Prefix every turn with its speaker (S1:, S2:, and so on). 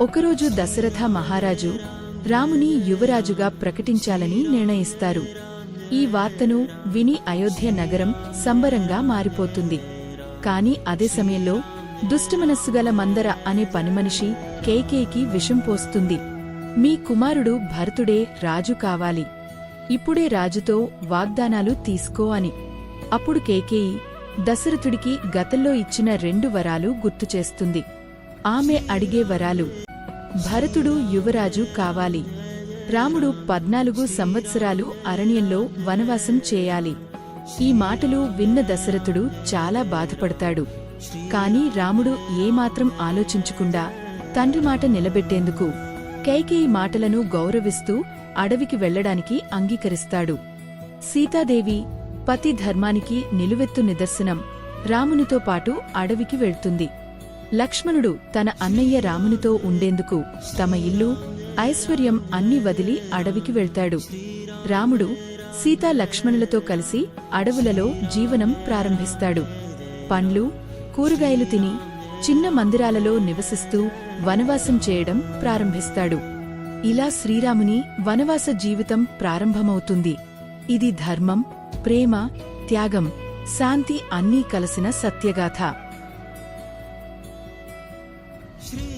S1: ఒకరోజు దశరథ మహారాజు రాముని యువరాజుగా ప్రకటించాలని నిర్ణయిస్తారు. ఈ వార్తను విని అయోధ్య నగరం సంబరంగా మారిపోతుంది. కాని అదే సమయంలో దుష్టమనస్సుగల మందర అనే పనిమనిషి కేకేకి విషం పోస్తుంది. మీ కుమారుడు భరతుడే రాజు కావాలి. ఇప్పుడే రాజుతో వాగ్దానాలు తీసుకో అని. అప్పుడు కేకేయి దశరథుడికి గతంలో ఇచ్చిన రెండు వరాలు గుర్తుచేస్తుంది ఆమె అడిగే వరాలు భరతుడు యువరాజు కావాలి. రాముడు పద్నాలుగు సంవత్సరాలు అరణ్యంలో వనవాసం చేయాలి. ఈ మాటలు విన్న దశరథుడు చాలా బాధపడతాడు. కాని రాముడు ఏమాత్రం ఆలోచించకుండా తండ్రి మాట నిలబెట్టేందుకు కైకేయి మాటలను గౌరవిస్తూ అడవికి వెళ్ళడానికి అంగీకరిస్తాడు. సీతాదేవి పతి ధర్మానికి నిలువెత్తు నిదర్శనం రామునితో పాటు అడవికి వెళ్తుంది. లక్ష్మణుడు తన అన్నయ్య రామునితో ఉండేందుకు తమ ఇల్లు ఐశ్వర్యం అన్ని వదిలి అడవికి వెళ్తాడు. రాముడు సీతా లక్ష్మణులతో కలిసి అడవులలో జీవనం ప్రారంభిస్తాడు. పండ్లు కూరగాయలు తిని చిన్న మందిరాలలో నివసిస్తూ వనవాసం చేయడం ప్రారంభిస్తాడు. ఇలా శ్రీరాముని వనవాస జీవితం ప్రారంభమవుతుంది. ఇది ధర్మం ప్రేమ త్యాగం శాంతి అన్నీ కలసిన సత్యగాథ. Shri